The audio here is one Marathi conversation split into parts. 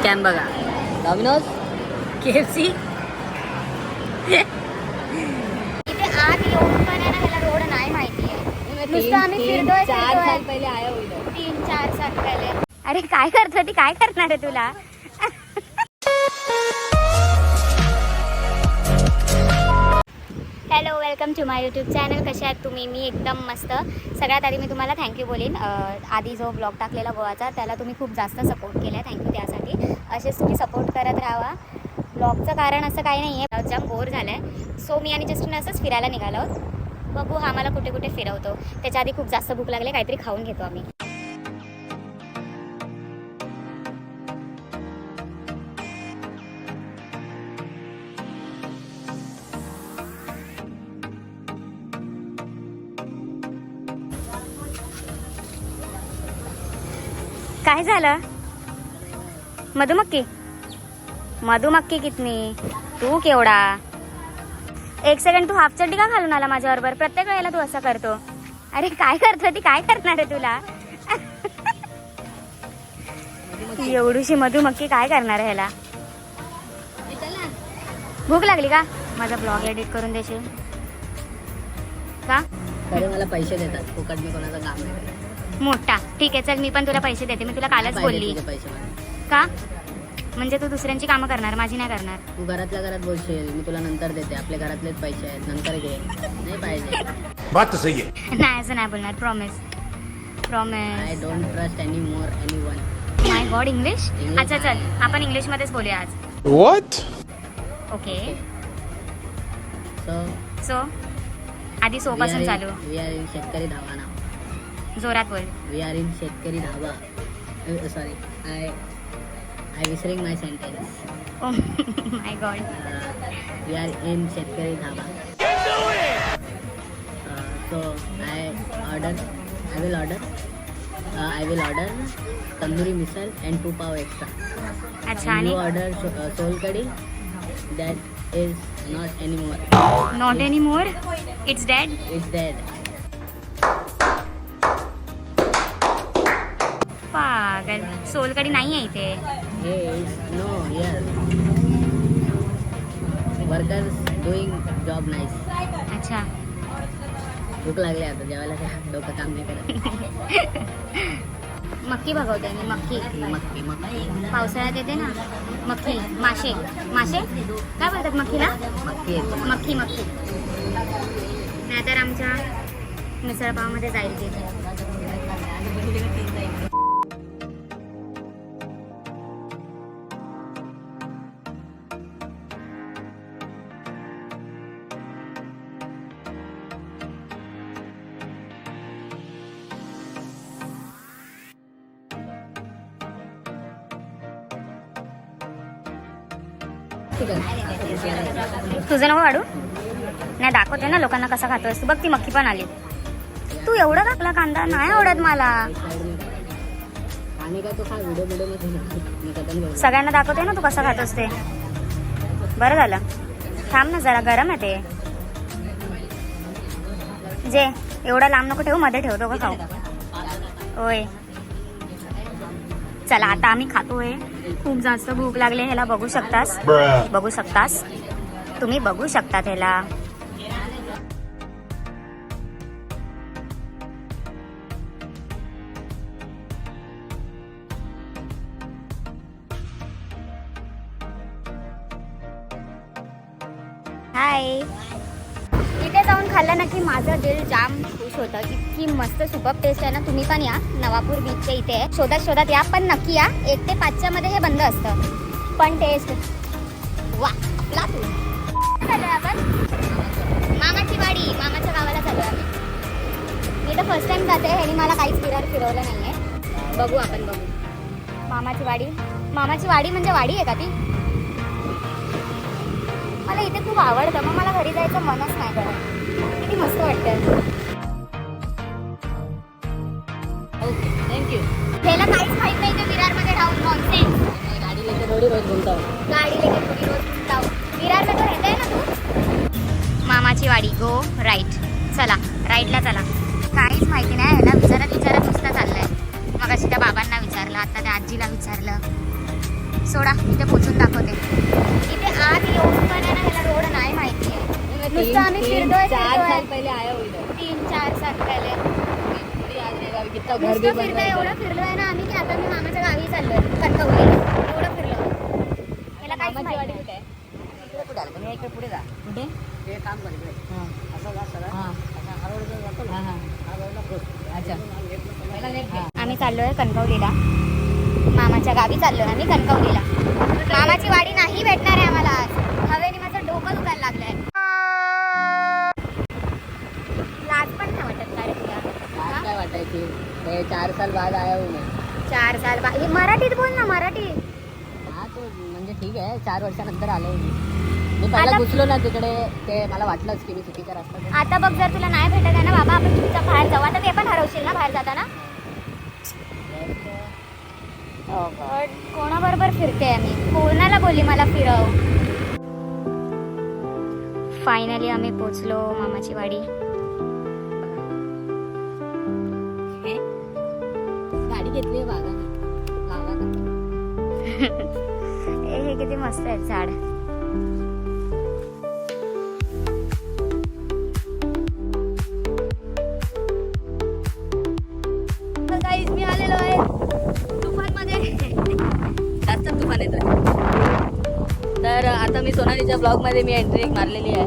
स्कॅम बघा. डॉमिनोज के एफ सी इथे आत येऊन पण आहे ना ह्याला रोड नाही माहिती आहे. नुसतं आम्ही फिरतोय चार. साल पहिले आया हुई तीन चार साल पहिले. अरे काय करत होती काय करणार आहे तुला? Welcome to my YouTube channel. कसे आहात तुम्ही? मी एकदम मस्त. सगळ्यात आधी मी तुम्हाला थँक्यू बोलीन. आधी जो ब्लॉग टाकलेला गोवाचा त्याला तुम्ही खूप जास्त सपोर्ट केला आहे थँक्यू त्यासाठी. असेच तुम्ही सपोर्ट करत राहा. ब्लॉगचं कारण असं काही नाही आहे जाम बोर झालं आहे सो मी आणि जस्टिन असंच फिरायला निघालो बघू हा मला कुठे कुठे फिरवतो. त्याच्या आधी खूप जास्त भूक लागली. काहीतरी खाऊन घेतो आम्ही. काय झालं? मधुमक्की मधुमक्की कितनी? तू केवढा? एक सेकंड तू हाफ चड्डी का घालून आला माझ्याबरोबर? प्रत्येक वेळेला तू असं करतो. अरे काय करतो ती? काय करणार आहे तुला? एवढीशी मधुमक्की काय करणार आहे ह्याला? भूक लागली का? माझा ब्लॉग एडिट करून देशील? का? मला पैसे देतात. फुकट मी कोणाचं काम नाही. मोठा. ठीक आहे चल मी पण तुला पैसे देते. मी तुला कालच बोलली. का? म्हणजे तू दुसऱ्यांची कामं करणार माझी नाही करणार. तू घरातल्या घरात बोलशील. मी तुला नंतर देते. आपल्या घरातलेच पैसे आहेत. नंतर घे. नाही पाहिजे. बात तो सही है नाही असं नाही बोलणार. Promise I promise don't trust anymore anyone my God English English अच्छा चल. आपण इंग्लिशमध्येच बोलूया आज. What? ओके सो सो आधी सो पासून चालू. शेतकरी धाबा ना जोरात बोल. We are in Shetkari Dhaba sorry I I विसरिंग my sentence my God we are in Shetkari Dhaba so I order I will order I will order tandoori misal and two pav extra अच्छा आणि order solkadhi that is not anymore not anymore it's dad it's that पागल सोलकडी नाही आहे इथे. हे वर्कर्स डुईंग जॉब नाईस अच्छा. भूक लागली आता जेवायला काय डोकं काम नाही करत. मक्की भगवते मी मक्की. मक्की मक्की पावसाळ्यात येते ना. मक्की मासे. मासे? काय बोलतात मक्कीला? मक्की मक्की मक्की. नाहीतर आमच्या मिसळपावमध्ये जाईल तिथे. तुझं नको वाढू? नाही दाखवते ना लोकांना कसा खातोस तू. बघ ती मक्की पण आली. तू एवढा टाकला कांदा नाही आवडत मला. सगळ्यांना दाखवते ना तू कसा खातोस ते. बरं झालं. थांब ना जरा गरम आहे ते. जे एवढा लांब नको ठेवू मध्ये ठेवतो का खाऊ. होय. चला आता आम्ही खातोय. खूप जास्त भूक लागली ह्याला बघू शकतास. बघू शकतास. तुम्ही बघू शकता त्याला हाय इथे जाऊन खाल्लं ना की माझं दिल जाम खुश होतं इतकी मस्त सुपर टेस्ट आहे ना तुम्ही पण या. नवापूर बीचच्या इथे. आहे. शोधात शोधात या पण नक्की या. एक ते पाचच्या मध्ये हे बंद असतं. पण टेस्ट वा ला तू. चालू आपण. मामाची वाडी मामाच्या गावाला चालू आहे मी तर फर्स्ट टाइम जाते ह्यानी मला काहीच फिरायला फिरवलं नाही आहे बघू आपण बघू. मामाची वाडी. मामाची वाडी म्हणजे वाडी आहे का ती? मला इथे खूप आवडतं मग मला घरी जायचं मनच नाही करत. किती मस्त वाटतं त्याला काहीच माहीत नाही ते विरारमध्ये राहून नॉनसेन्स गाडी लेके थोडी रोज घुमता गाडी लेके थोडी रोज जाऊ विरारमध्ये राहत आहे ना तू? मामाची वाडी गो राईट चला राईटला चला. काहीच माहिती नाही ह्याला विचारत विचारत नुसतं चाललंय. मग त्या बाबांना विचारलं आता त्या आजीला विचारलं. सोडा इथे पोचून दाखवते. इथे आत येऊन पण आहे ना ह्याला रोड नाही माहिती आहे नुसतं आम्ही फिरतोय तीन चार साल पहिले. घर नुसतं फिरतोय रहा है एवढं फिरलोय ना आम्ही की आता मी मामाच्या गावी चाललोय कणकवलीला एवढं फिरलो. याला काहीच मामाची माहिती नाही. इकडे आलं? इकडे पुढे जा. कुठे? ते काम कर इकडे. असं जा सरळ. असा हा. रोड जो जातो ना. हा रोडला पोच अच्छा. पहिला लेफ्ट आम्ही चाललोय कणकवलीला. मामाच्या गावी चाललोय आम्ही कणकवलीला. मामाची वाडी नाही भेटणार आहे आम्हाला आज हवेने माझं डोकं दुखायला लागलंय लाज पण नाही वाटत काय रे तुला? आज हा? काय चार साल बाद आया हूँ मैं। चार साल बा हे मराठीत बोल ना मराठी. हा तो म्हणजे ठीक आहे चार वर्षानंतर आलो मी. मी पहिला आता- घुसलो ना तिकडे ते मला वाटलंच की मी चुकीचा रस्ता घेतला. आता बघ जर तुला नाही भेटत आहे ना बाबा आपण चुपचाप बाहेर जाऊ. आता ते पण हरवशील ना बाहेर जाताना? Oh God, कोणाबरोबर फिरते मी कोणाला बोलली मला फिरव? फायनली आम्ही पोचलो मामाची वाडी. घेतली बागा. हे किती मस्त आहे झाड. मी आलेलो आहे तुफानमध्ये जास्त तुफान येत तर आता मी सोनालीच्या ब्लॉगमध्ये मी एंट्री मारलेली आहे.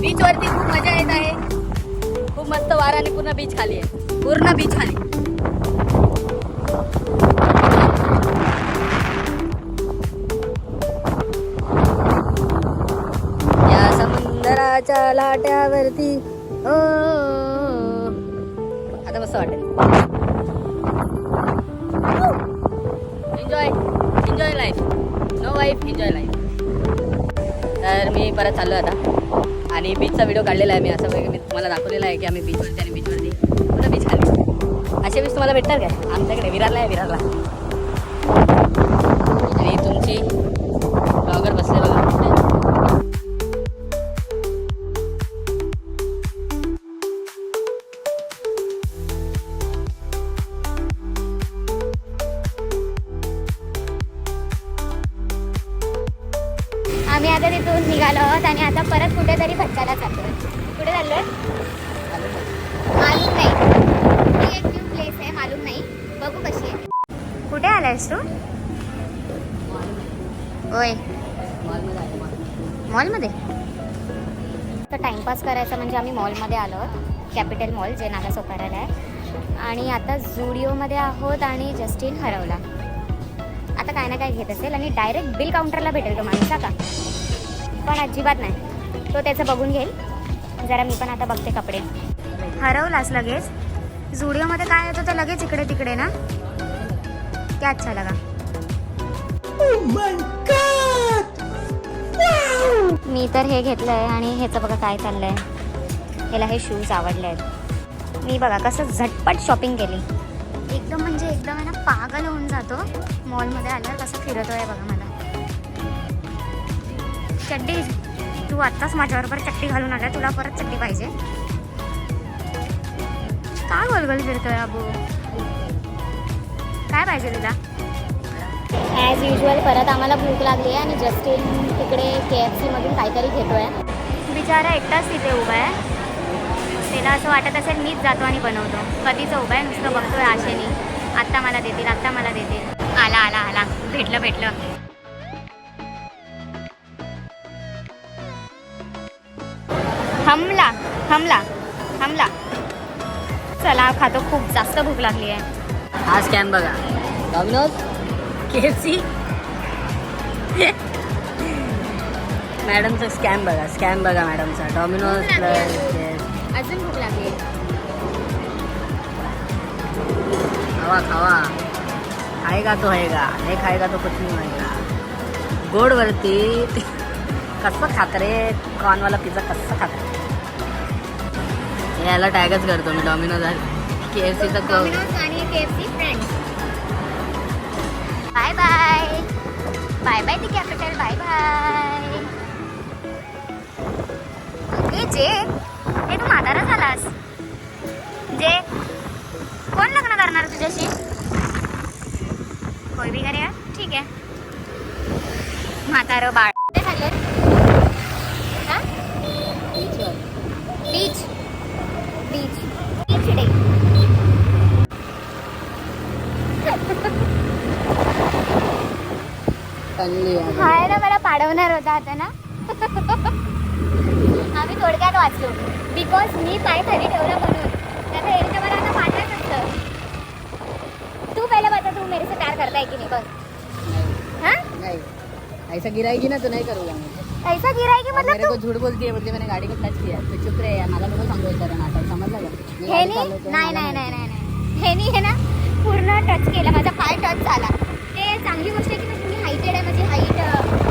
बीच वरती खूप मजा येत आहे. खूप मस्त वारा आणि पूर्ण बीच खाली आहे. पूर्ण बीच खाली या समुद्राच्या लाट्यावरती ओ. आता मस्त वाटेल. Enjoy enjoy life no wife enjoy life तर मी परत चाललो आता. आणि बीचचा व्हिडिओ काढलेला आहे मी. असं वगैरे मी तुम्हाला दाखवलेला आहे की आम्ही बीचवरती असे बीच तुम्हाला भेटणार काय? आमच्याकडे विरारला आहे विरारला. आणि तुमची ब्लॉगर बसले बघा. आम्ही आता तिथून निघालो आहोत आणि आता परत कुठेतरी भटकायला चाललोय. कुठे चाललोय मालूम नाही ही एक न्यू प्लेस आहे मालूम नाही. बघू कशी आहे. कुठे आलायस तू? होय. मॉलमध्ये? तर टाइमपास करायचा म्हणजे आम्ही मॉलमध्ये आलो आहोत. कॅपिटल मॉल जे नागा सोपाराला आहे. आणि आता झुडिओमध्ये आहोत आणि जस्टिन हरवला. आता काय ना काय घेत असेल आणि डायरेक्ट बिल काउंटरला भेटेल तो माणूस का? पण अजिबात नाही. तो त्याचं बघून घेईल. जरा मी पण आता बघते कपडे. हरवलास लगेच? झुडिओमध्ये काय होतं तर लगेच इकडे तिकडे ना? क्या अच्छा लगा मी तर हे घेतलंय आणि ह्याचं बघा काय चाललंय. ह्याला हे शूज आवडले आहेत मी बघा कसं झटपट शॉपिंग केली. एकदम म्हणजे एकदम आहे ना पागल होऊन जातो. मॉलमध्ये आल्यावर कसं फिरतोय बघा मला. चड्डी तू आत्ताच माझ्याबरोबर चड्डी घालून आल्या तुला परत चड्डी पाहिजे. काय गोलगोल फिरतोय अबू काय पाहिजे तुला? ॲज युजल परत आम्हाला भूक लागली आहे आणि जस्टिन तिकडे के एफ सीमधून काहीतरी घेतोय. बिचारा एकटाच तिथे उभा आहे. त्याला असं वाटत असेल मीच जातो आणि बनवतो. कधीच उभा आहे नुसतं बघतोय आशेने. आत्ता मला देतील आत्ता मला देतील. आला आला आला. भेटलं भेटलं. हमला हमला हमला. चला खातो. खूप जास्त भूक लागली आहे. हा स्कॅम बघा. डॉमिनोज के एफ सी मॅडमचा स्कॅम बघा स्कॅम बघा मॅडमचा. Domino's plus. अजून भूक लागली खावा खावा. खाएगा तो होएगा नाही खाएगा तो कुछ नहीं होएगा गोडवरती कसं खात रे? कॉर्नवाला पिझ्झा कसं खात रे? याला टॅगच करतो मी डॉमिनोज आणि के एफ सीचा बाय बाय बाय बाय ती कॅपिटल बाय बाय जे हे तू म्हातारा झालास. जे कोण लग्न करणार तुझ्याशी? कोई भी करेगा ठीक आहे. म्हातारं बाळ. चांगली आहे. ना मला पाडवणार होता आता ना. आम्ही थोडक्यात वाचलो. बिकॉज मी पाय खाली ठेवला म्हणून. त्याचा एरिया मला आता पाडणार तू पहिले बता तू मेरेसे प्यार करताय की नाही बघ. नाही. ऐसा गिराएगी ना तो नहीं करूंगा मैं ऐसा गिराएगी मतलब मेरे को झूठ बोलती है बोलती मैंने गाड़ी को टच किया तो चुप रहे मला नको सांगू कारण आता. समजलं का? हे नाही नाही नाही नाही हे नाही हे ना पूर्ण टच केला. माझा पाय टच झाला. ते चांगली गोष्ट आहे की हायटेड आहे माझी हाईट